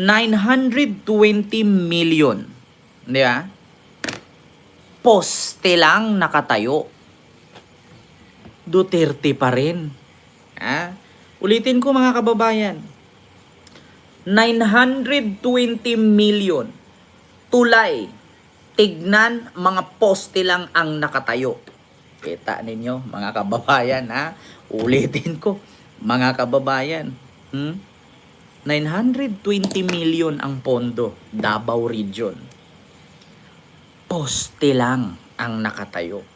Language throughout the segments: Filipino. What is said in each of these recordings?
920 million. Di ba? Poste lang nakatayo. Duterte pa rin. Ha? Ulitin ko mga kababayan. 920 million. Tulay. Tignan, mga poste lang ang nakatayo. Kita ninyo, mga kababayan, ha? Ulitin ko, mga kababayan. Hmm? 920 million ang pondo, Davao Region. Poste lang ang nakatayo.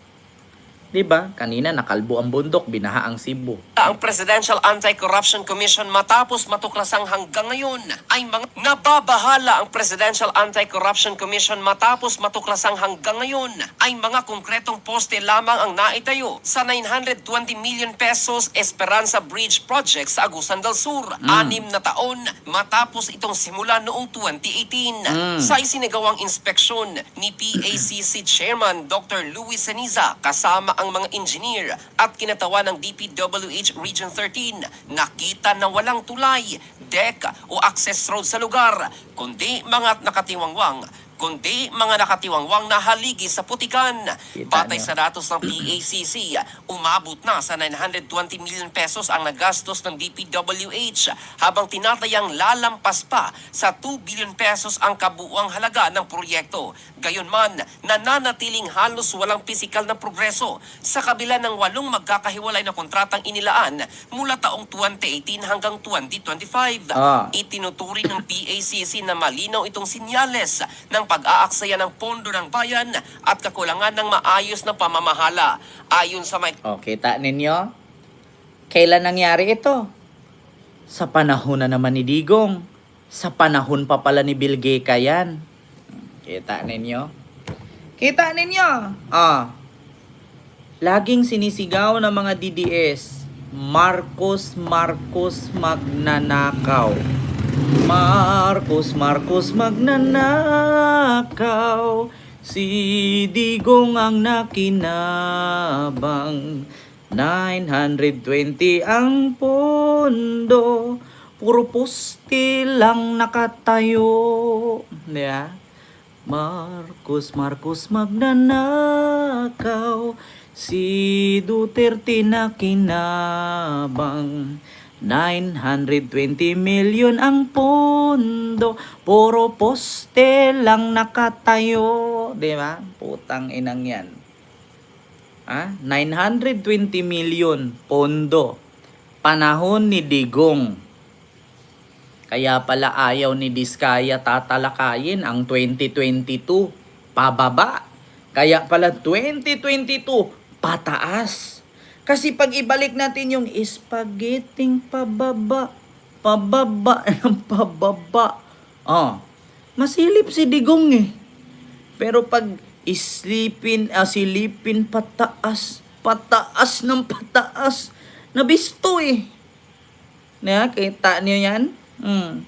'Di ba? Kanina nakalbo ang bundok, binaha ang Cebu. ang Presidential Anti-Corruption Commission matapos matuklasang hanggang ngayon ay mga nababahala ang Presidential Anti-Corruption Commission matapos matuklasang hanggang ngayon ay mga konkretong poste lamang ang naitayo sa 920 million pesos Esperanza Bridge Project sa Agusan del Sur. Anim na taon matapos itong simula noong 2018 Mm. sa isinagawang inspeksyon ni PACC Chairman Dr. Luis Seniza kasama ang mga engineer at kinatawan ng DPWH Region 13 nakita na walang tulay, deck o access road sa lugar kundi mga nakatiwangwang kundi mga nakatiwangwang na haligi sa putikan. Batay sa datos ng PACC, umabot na sa 920 million pesos ang nagastos ng DPWH habang tinatayang lalampas pa sa 2 billion pesos ang kabuuang halaga ng proyekto. Gayunman, nananatiling halos walang pisikal na progreso sa kabila ng walong magkakahiwalay na kontratang inilaan mula taong 2018 hanggang 2025. Ah. Itinuturing ng PACC na malinaw itong sinyales ng pag-aaksaya ng pondo ng bayan at kakulangan ng maayos na pamamahala. Ayon sa may O, kita ninyo? Kailan nangyari ito? Sa panahon na naman ni Digong. Sa panahon pa pala ni Gates yan. Kita ninyo? Kita ninyo? Ah. Laging sinisigaw ng mga DDS, Marcos, Marcos magnanakaw. Marcos, Marcos magnanakaw. Si Digong ang nakinabang. 920 ang pondo. Puro poste lang nakatayo. Ba? Marcos, Marcos magnanakaw. Si Duterte na kinabang. 920 million ang pondo. Puro poste lang nakatayo. Di ba? Putang inang yan. Ah, 920 million pondo. Panahon ni Digong. Kaya pala ayaw ni Diskaya tatalakayin ang 2022 pababa. Kaya pala 2022 pataas. Kasi pag ibalik natin yung spaghetting pababa, pababa ng pababa. Oh, masilip si Digong eh. Pero pag islipin, ah, silipin pataas, pataas ng pataas, nabisto eh. Na, kita niyo yan? Hmm.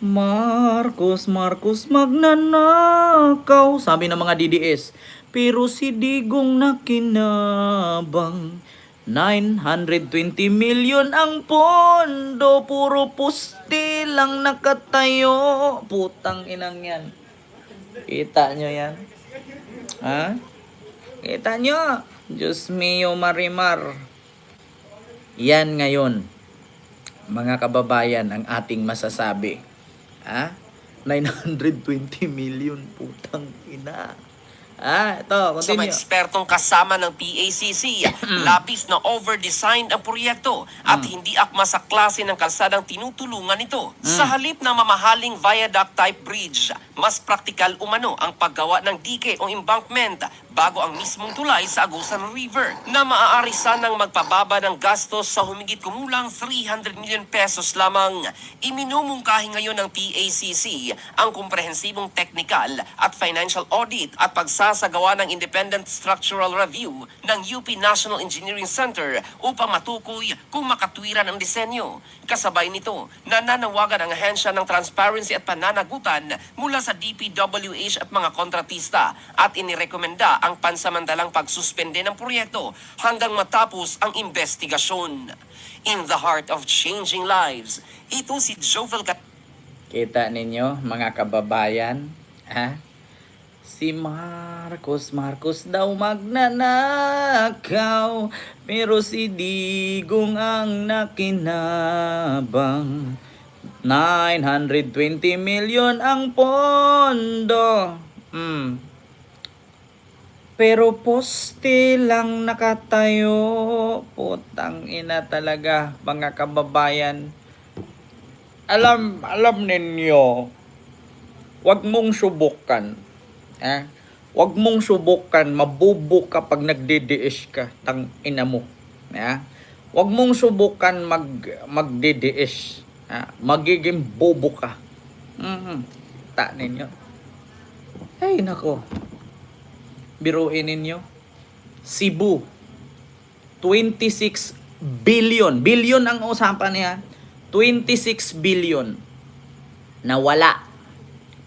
Marcos, Marcos magnanakaw, sabi ng mga DDS. Pero si Digong na kinabang. 920 million ang pondo, puro puste lang nakatayo. Putang inang yan. Kita nyo yan? Ha? Kita nyo? Diyos mio marimar. Yan ngayon, mga kababayan, ang ating masasabi. Ha? 920 million putang ina. Ah, ito, sa continue. mga ekspertong kasama ng PACC, labis na over-designed ang proyekto at hindi akma sa klase ng kalsadang tinutulungan ito. Sa halip ng mamahaling viaduct type bridge, mas praktikal umano ang paggawa ng dike o embankment bago ang mismong tulay sa Agusan River na maaari sanang magpababa ng gastos sa humigit kumulang 300 million pesos lamang. Iminumungkahi ngayon ng PACC ang komprehensibong technical at financial audit at pagsasagawa ng independent structural review ng UP National Engineering Center upang matukoy kung makatwiran ang disenyo. Kasabay nito, nananawagan ang ahensya ng transparency at pananagutan mula sa DPWH at mga kontratista at inirekomenda ang pansamantalang pagsuspende ng proyekto hanggang matapos ang investigasyon. In the heart of changing lives, ito si Jovel Cat- Kita ninyo, mga kababayan, ha? Si Marcos, Marcos daw magnanakaw, pero si Digong ang nakinabang. 920 million ang pondo. Hmm. Pero poste lang nakatayo. Putang ina talaga, mga kababayan. Alam, alam ninyo, wag mong subukan. Eh? Wag mong subukan, mabubuk ka pag nagdidiis ka, tang ina mo. Eh? Wag mong subukan mag magdidiis. Eh? Magiging bobo ka. Mhm. Ta ninyo. Ay, nako. Biruin ninyo. Cebu. 26 billion. Billion ang usapan niya. 26 billion. Nawala.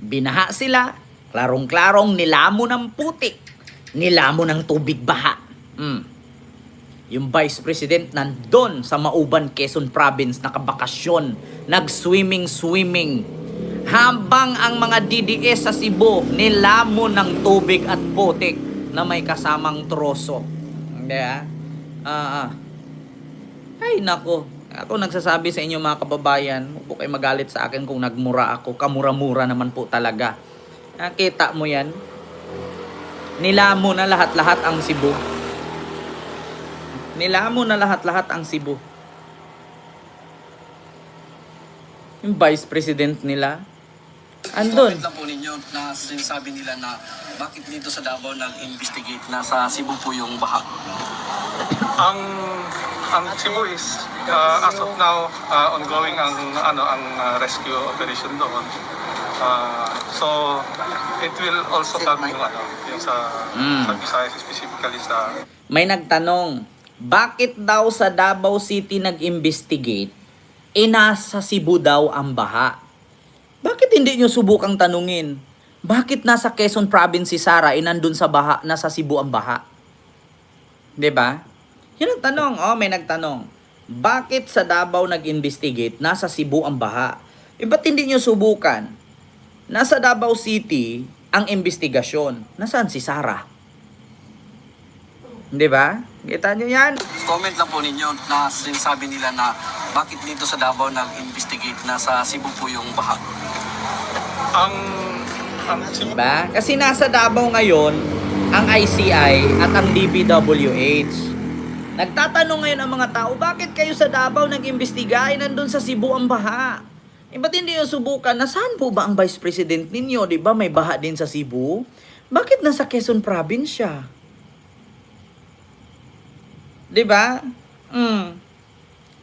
Binaha sila. Klarong-klarong nilamo ng putik. Nilamo ng tubig baha. Mm. Yung Vice President nandun sa Mauban, Quezon Province, nakabakasyon, nag-swimming-swimming. Habang ang mga DDS sa Cebu, nilamo ng tubig at putik na may kasamang troso. Hindi ah. Ah, ah. Ay, nako. Ako nagsasabi sa inyo mga kababayan, huwag kayo magalit sa akin kung nagmura ako. Kamura-mura naman po talaga. Nakita mo yan? Nilamo na lahat-lahat ang Cebu. Nilamo na lahat-lahat ang Cebu. Yung vice president nila, andun. Comment lang po ninyo na sinasabi nila na bakit dito sa Davao nag-investigate na sa Cebu po yung baha. ang ang Cebu is uh, as of now uh, ongoing ang ano ang uh, rescue operation doon. Uh, so it will also come yung ano yung sa Mm. sa Visayas specifically sa May nagtanong, bakit daw sa Davao City nag-investigate, e nasa Cebu daw ang baha? Bakit hindi nyo subukang tanungin? Bakit nasa Quezon Province si Sara, e nandun sa baha, nasa Cebu ang baha? 'Di ba? Yun ang tanong. Oh, may nagtanong. Bakit sa Davao nag-investigate, nasa Cebu ang baha? E ba't hindi nyo subukan? Nasa Davao City ang investigasyon. Nasaan si Sara? 'Di ba? Kita nyo yan? Comment lang po ninyo na sinasabi nila na bakit dito sa Davao nag-investigate na sa Cebu po yung baha. ang ang Diba? Kasi nasa Davao ngayon ang ICI at ang DPWH. Nagtatanong ngayon ang mga tao, bakit kayo sa Davao nag-imbestiga? Ay, nandun sa Cebu ang baha. Eh, ba't hindi nyo subukan? Nasaan po ba ang Vice President ninyo? Di ba may baha din sa Cebu? Bakit nasa Quezon Province siya? Di ba? Mm.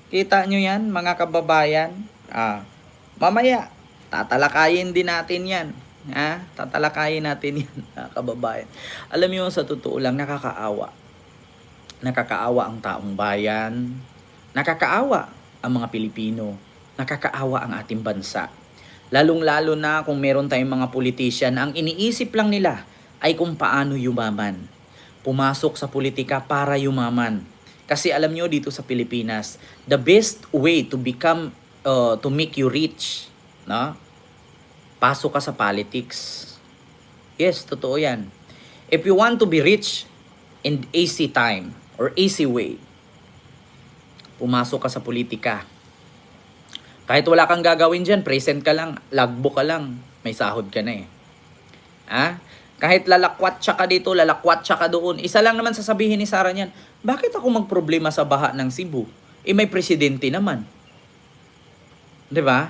Kita nyo yan, mga kababayan? Ah, mamaya, tatalakayin din natin yan. Ha? Tatalakayin natin yan, mga kababayan. Alam nyo, sa totoo lang, nakakaawa. Nakakaawa ang taong bayan. Nakakaawa ang mga Pilipino. Nakakaawa ang ating bansa. Lalong-lalo na kung meron tayong mga politician, ang iniisip lang nila ay kung paano yumaman. Pumasok sa politika para yumaman. Kasi alam nyo dito sa Pilipinas, the best way to become, uh, to make you rich, no? pasok ka sa politics. Yes, totoo yan. If you want to be rich in easy time or easy way, pumasok ka sa politika. Kahit wala kang gagawin dyan, present ka lang, logbook ka lang, may sahod ka na eh. Ha? Kahit lalakwat siya ka dito, lalakwat siya ka doon, isa lang naman sasabihin ni Sarah niyan, bakit ako magproblema sa baha ng Cebu? Eh may presidente naman. 'Di ba?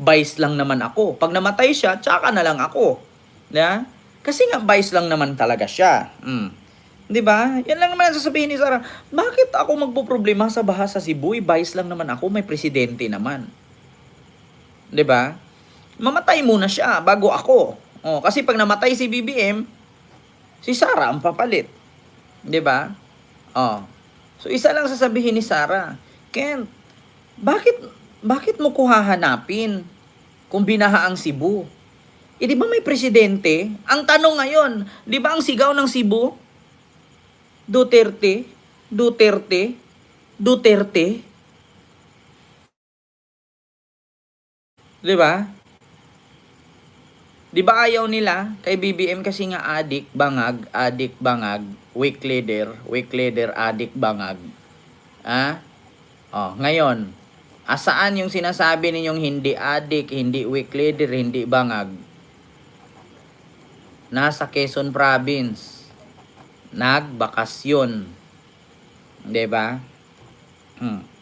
Vice lang naman ako. Pag namatay siya, tsaka na lang ako. 'Di ba? Kasi nga vice lang naman talaga siya. Mm. 'Di ba? Yan lang naman sasabihin ni Sarah. Bakit ako magpoproblema sa baha sa Cebu? Eh, vice lang naman ako, may presidente naman. 'Di ba? Mamatay muna siya bago ako. Oh, kasi pag namatay si BBM, si Sarah ang papalit. 'Di ba? Oh. So isa lang sasabihin ni Sarah, Ken, bakit bakit mo ko kung binaha ang Cebu? Eh di ba may presidente? Ang tanong ngayon, di ba ang sigaw ng Cebu? Duterte, Duterte, Duterte. Di ba? Di ba ayaw nila? Kay BBM kasi nga adik, bangag, adik, bangag, weak leader, weak leader, adik, bangag. Ah? Oh, ngayon, asaan yung sinasabi ninyong hindi adik, hindi weak leader, hindi bangag? Nasa Quezon Province. Nagbakasyon. 'Di ba? Hmm.